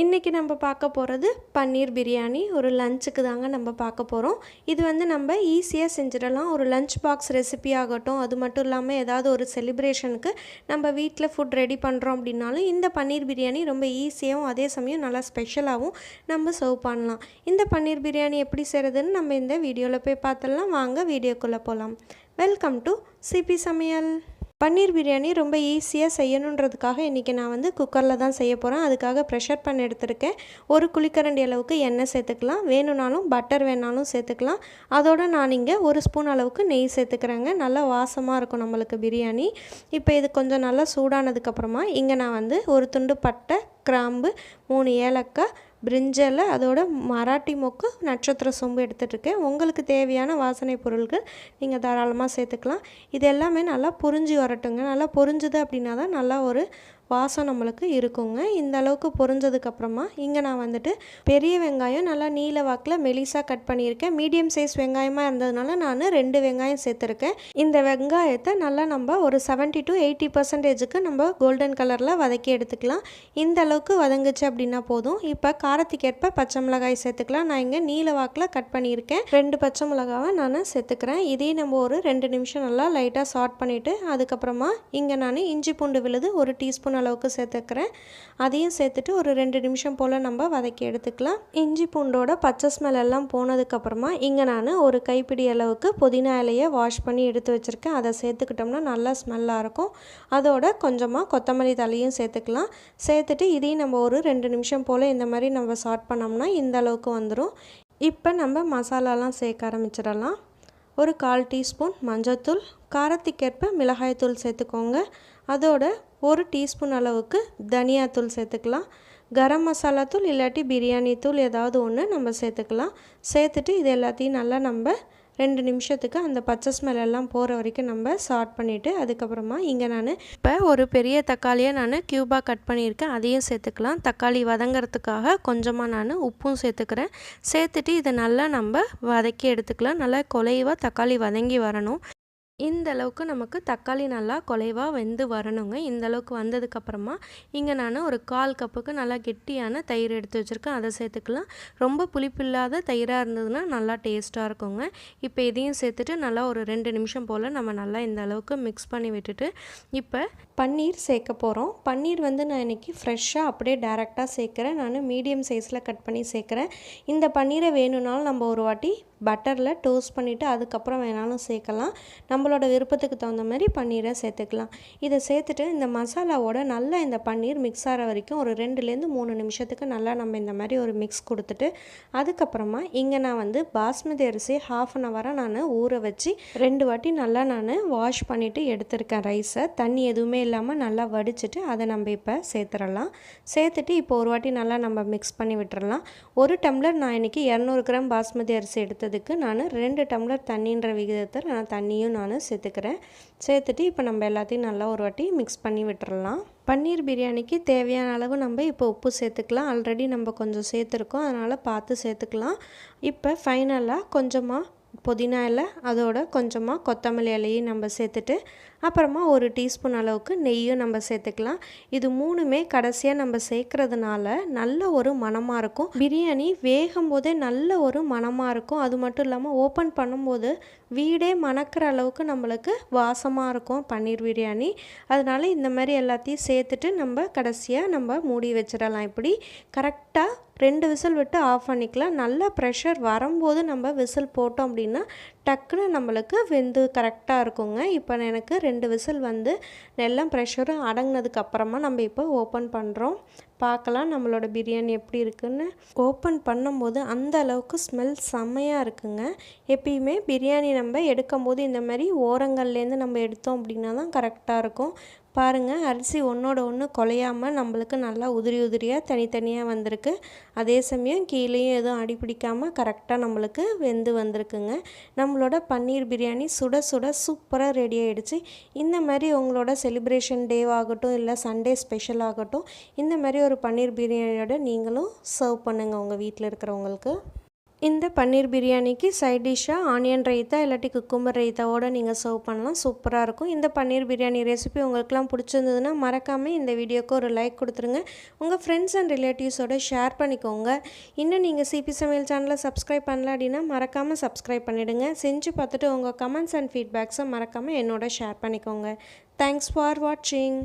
இன்றைக்கி நம்ம பார்க்க போகிறது பன்னீர் பிரியாணி. ஒரு லஞ்சுக்கு தாங்க நம்ம பார்க்க போகிறோம் இது வந்து நம்ம ஈஸியாக செஞ்சிடலாம். ஒரு லஞ்ச் பாக்ஸ் ரெசிபி ஆகட்டும். அது மட்டும் இல்லாமல் ஏதாவது ஒரு செலிப்ரேஷனுக்கு நம்ம வீட்டில் ஃபுட் ரெடி பண்ணுறோம் அப்படின்னாலும் இந்த பன்னீர் பிரியாணி ரொம்ப ஈஸியாகவும் அதே சமயம் நல்லா ஸ்பெஷலாகவும் நம்ம சர்வ் பண்ணலாம். இந்த பன்னீர் பிரியாணி எப்படி செய்கிறதுன்னு நம்ம இந்த வீடியோவில் போய் பார்த்துடலாம். வாங்க வீடியோக்குள்ளே போகலாம் வெல்கம் டு சிபி சமையல். பன்னீர் பிரியாணி ரொம்ப ஈஸியாக செய்யணுன்றதுக்காக இன்றைக்கி நான் வந்து குக்கரில் தான் செய்ய போகிறேன் அதுக்காக ப்ரெஷர் பண்ண எடுத்திருக்கேன். ஒரு குழிக்கரண்டி அளவுக்கு எண்ணெய் சேர்த்துக்கலாம். வேணும்னாலும் பட்டர் வேணாலும் சேர்த்துக்கலாம். அதோடு நான் இங்கே ஒரு ஸ்பூன் அளவுக்கு நெய் சேர்த்துக்கிறேங்க. நல்லா வாசமாக இருக்கும் நம்மளுக்கு பிரியாணி. இப்போ இது கொஞ்சம் நல்லா சூடானதுக்கப்புறமா இங்கே நான் வந்து ஒரு துண்டு பட்டை கிராம்பு மூணு ஏலக்காய் பிரிஞ்சலை அதோட மராட்டி மொக்கு நட்சத்திர சொம்பு எடுத்துகிட்ருக்கேன் உங்களுக்கு தேவையான வாசனை பொருட்கள் நீங்கள் தாராளமாக சேர்த்துக்கலாம். இது எல்லாமே நல்லா புரிஞ்சு வரட்டுங்க. நல்லா புரிஞ்சுது அப்படின்னா தான் நல்லா ஒரு வாசம் நம்மளுக்கு இருக்குங்க. இந்த அளவுக்கு பொரிஞ்சதுக்கப்புறமா இங்கே நான் வந்துட்டு பெரிய வெங்காயம் நல்லா நீல வாக்கில் மெலிசாக கட் பண்ணியிருக்கேன். மீடியம் சைஸ் வெங்காயமாக இருந்ததுனால நான் ரெண்டு வெங்காயம் சேர்த்துருக்கேன். இந்த வெங்காயத்தை நல்லா நம்ம ஒரு செவன்ட்டி டு எயிட்டி பர்சன்டேஜுக்கு நம்ம கோல்டன் கலரில் வதக்கி எடுத்துக்கலாம். இந்த அளவுக்கு வதங்குச்சு அப்படின்னா போதும். இப்போ காரத்துக்கேற்ப பச்சை மிளகாய் சேர்த்துக்கலாம். நான் இங்கே நீல வாக்கில் கட் பண்ணியிருக்கேன். ரெண்டு பச்சை மிளகாவை நான் சேர்த்துக்கிறேன். இதையும் நம்ம ஒரு ரெண்டு நிமிஷம் நல்லா லைட்டாக சாட் பண்ணிவிட்டு அதுக்கப்புறமா இங்கே நான் இஞ்சி பூண்டு விழுது ஒரு டீஸ்பூன் அளவுக்கு சேர்த்துக்கிறேன். அதையும் சேர்த்துட்டு ஒரு ரெண்டு நிமிஷம் போல் நம்ம வதக்கி எடுத்துக்கலாம். இஞ்சி பூண்டோட பச்சை ஸ்மெல் எல்லாம் போனதுக்கப்புறமா இங்கே நான் ஒரு கைப்பிடி அளவுக்கு புதினா இலையை வாஷ் பண்ணி எடுத்து வச்சுருக்கேன். அதை சேர்த்துக்கிட்டோம்னா நல்லா ஸ்மெல்லாக இருக்கும். அதோட கொஞ்சமாக கொத்தமல்லி தலையும் சேர்த்துக்கலாம். சேர்த்துட்டு இதையும் நம்ம ஒரு ரெண்டு நிமிஷம் போல் இந்த மாதிரி நம்ம சாட் பண்ணோம்னா இந்த அளவுக்கு வந்துடும் இப்போ நம்ம மசாலாலாம் சேர்க்க ஆரம்பிச்சிடலாம். ஒரு கால் டீஸ்பூன் மஞ்சத்தூள் காரத்துக்கேற்ப மிளகாய்த்தூள் சேர்த்துக்கோங்க. அதோட ஒரு டீஸ்பூன் அளவுக்கு தனியாத்தூள் சேர்த்துக்கலாம். கரம் மசாலா தூள் இல்லாட்டி பிரியாணி தூள் ஏதாவது ஒன்று நம்ம சேர்த்துக்கலாம். சேர்த்துட்டு இது எல்லாத்தையும் நல்லா நம்ம ரெண்டு நிமிஷத்துக்கு அந்த பச்சை ஸ்மெல் எல்லாம் போகிற வரைக்கும் நம்ம சாட் பண்ணிவிட்டு அதுக்கப்புறமா இங்கே நான் இப்போ ஒரு பெரிய தக்காளியை நான் க்யூபாக கட் பண்ணியிருக்கேன். அதையும் சேர்த்துக்கலாம். தக்காளி வதங்கிறதுக்காக கொஞ்சமாக நான் உப்பும் சேர்த்துக்கிறேன். சேர்த்துட்டு இதை நல்லா நம்ம வதக்கி எடுத்துக்கலாம். நல்லா குலைவாக தக்காளி வதங்கி வரணும். இந்த அளவுக்கு நமக்கு தக்காளி நல்லா குலைவாக வெந்து வரணுங்க. இந்த அளவுக்கு வந்ததுக்கப்புறமா இங்கே நான் ஒரு கால் கப்புக்கு நல்லா கெட்டியான தயிர் எடுத்து வச்சுருக்கேன். அதை சேர்த்துக்கலாம். ரொம்ப புளிப்பில்லாத தயிராக இருந்ததுன்னா நல்லா டேஸ்ட்டாக இருக்குங்க. இப்போ இதையும் சேர்த்துட்டு நல்லா ஒரு ரெண்டு நிமிஷம் போல் நம்ம நல்லா இந்த அளவுக்கு மிக்ஸ் பண்ணி விட்டுட்டு இப்போ பன்னீர் சேர்க்க போகிறோம் பன்னீர் வந்து நான் இன்றைக்கி ஃப்ரெஷ்ஷாக அப்படியே டேரெக்டாக சேர்க்குறேன். நான் மீடியம் சைஸில் கட் பண்ணி சேர்க்குறேன். இந்த பன்னீரை வேணும்னாலும் நம்ம ஒரு வாட்டி பட்டரில் டோஸ்ட் பண்ணிவிட்டு அதுக்கப்புறம் வேணாலும் சேர்க்கலாம். நம்மளோட விருப்பத்துக்கு தகுந்த மாதிரி பன்னீரை சேர்த்துக்கலாம். இதை சேர்த்துட்டு இந்த மசாலாவோட நல்லா இந்த பன்னீர் மிக்ஸ் ஆகிற வரைக்கும் ஒரு ரெண்டுலேருந்து மூணு நிமிஷத்துக்கு நல்லா நம்ம இந்த மாதிரி ஒரு மிக்ஸ் கொடுத்துட்டு அதுக்கப்புறமா இங்கே நான் வந்து பாஸ்மதி அரிசி ஹாஃப் அன் ஹவராக நான் ஊற வச்சு ரெண்டு வாட்டி நல்லா நான் வாஷ் பண்ணிவிட்டு எடுத்திருக்கேன் ரைஸை தண்ணி எதுவுமே இல்லாமல் நல்லா வடிச்சிட்டு அதை நம்ம இப்போ சேர்த்துடலாம். சேர்த்துட்டு இப்போ ஒரு வாட்டி நல்லா நம்ம மிக்ஸ் பண்ணி விட்டுறலாம். ஒரு டம்ளர் நான் இன்றைக்கி இரநூறு கிராம் பாஸ்மதி அரிசி எடுத்து சேர்த்ததுக்கு நான் ரெண்டு டம்ளர் தண்ணின்ற விகிதத்தில் நான் தண்ணியும் நான் சேர்த்துக்கிறேன். சேர்த்துட்டு இப்போ நம்ம எல்லாத்தையும் நல்லா ஒரு வாட்டி மிக்ஸ் பண்ணி விட்டுறலாம். பன்னீர் பிரியாணிக்கு தேவையான அளவு நம்ம இப்போ உப்பு சேர்த்துக்கலாம். ஆல்ரெடி நம்ம கொஞ்சம் சேர்த்துருக்கோம். அதனால் பார்த்து சேர்த்துக்கலாம். இப்போ ஃபைனலாக கொஞ்சமாக புதினா இலை அதோட கொஞ்சமாக கொத்தமல்லி இலையும் நம்ம சேர்த்துட்டு அப்புறமா ஒரு டீஸ்பூன் அளவுக்கு நெய்யும் நம்ம சேர்த்துக்கலாம். இது மூணுமே கடைசியாக நம்ம சேர்க்குறதுனால நல்ல ஒரு மணமாக இருக்கும். பிரியாணி வேகும் போதே நல்ல ஒரு மணமாக இருக்கும். அது மட்டும் இல்லாமல் ஓப்பன் பண்ணும்போது வீடே மணக்கிற அளவுக்கு நம்மளுக்கு வாசமாக இருக்கும் பன்னீர் பிரியாணி. அதனால் இந்த மாதிரி எல்லாத்தையும் சேர்த்துட்டு நம்ம கடைசியாக நம்ம மூடி வச்சிடலாம். இப்படி கரெக்டாக ரெண்டு விசில் விட்டு ஆஃப் பண்ணிக்கலாம். நல்ல ப்ரெஷர் வரும்போது நம்ம விசில் போட்டோம் அப்படின்னா டக்குன்னு நம்மளுக்கு வெந்து கரெக்டாக இருக்குங்க. இப்போ எனக்கு ரெண்டு விசில் வந்து எல்லாம் ப்ரெஷரும் அடங்கினதுக்கப்புறமா நம்ம இப்போ ஓப்பன் பண்ணுறோம் பார்க்கலாம் நம்மளோட பிரியாணி எப்படி இருக்குன்னு. ஓப்பன் பண்ணும்போது அந்த அளவுக்கு ஸ்மெல் செம்மையாக இருக்குங்க. எப்பயுமே பிரியாணி நம்ம எடுக்கும் போது இந்த மாதிரி ஓரங்கள்லேருந்து நம்ம எடுத்தோம் அப்படின்னா தான் கரெக்டாக இருக்கும். பாருங்கள் அரிசி ஒன்றோட ஒன்று குலையாமல் நம்மளுக்கு நல்லா உதிரி உதிரியாக தனித்தனியாக வந்திருக்கு. அதே சமயம் கீழேயும் எதுவும் அடிப்பிடிக்காமல் கரெக்டாக நம்மளுக்கு வெந்து வந்திருக்குங்க. நம்மளோட பன்னீர் பிரியாணி சுட சுட சூப்பராக ரெடி ஆகிடுச்சு இந்த மாதிரி உங்களோட செலிப்ரேஷன் டே ஆகட்டும் இல்லை சண்டே ஸ்பெஷல் ஆகட்டும் இந்த மாதிரி ஒரு பன்னீர் பிரியாணியோட நீங்களும் சர்வ் பண்ணுங்கள் உங்கள் வீட்டில் இருக்கிறவங்களுக்கு. இந்த பன்னீர் பிரியாணிக்கு சைட் டிஷ்ஷாக ஆனியன் ரைத்தா இல்லாட்டி குக்கும்பர் ரைத்தாவோடு நீங்கள் சர்வ் பண்ணலாம். சூப்பராக இருக்கும். இந்த பன்னீர் பிரியாணி ரெசிபி உங்களுக்குலாம் பிடிச்சிருந்ததுன்னா மறக்காமல் இந்த வீடியோக்கு ஒரு லைக் கொடுத்துருங்க. உங்கள் ஃப்ரெண்ட்ஸ் அண்ட் ரிலேட்டிவ்ஸோட ஷேர் பண்ணிக்கோங்க. இன்னும் நீங்கள் சிபி சமையல் சேனலை சப்ஸ்கிரைப் பண்ணல அப்படின்னா மறக்காமல் சப்ஸ்கிரைப் பண்ணிவிடுங்க செஞ்சு பார்த்துட்டு உங்கள் கமெண்ட்ஸ் அண்ட் ஃபீட்பேக்ஸை மறக்காமல் என்னோட ஷேர் பண்ணிக்கோங்க. தேங்க்ஸ் ஃபார் வாட்சிங்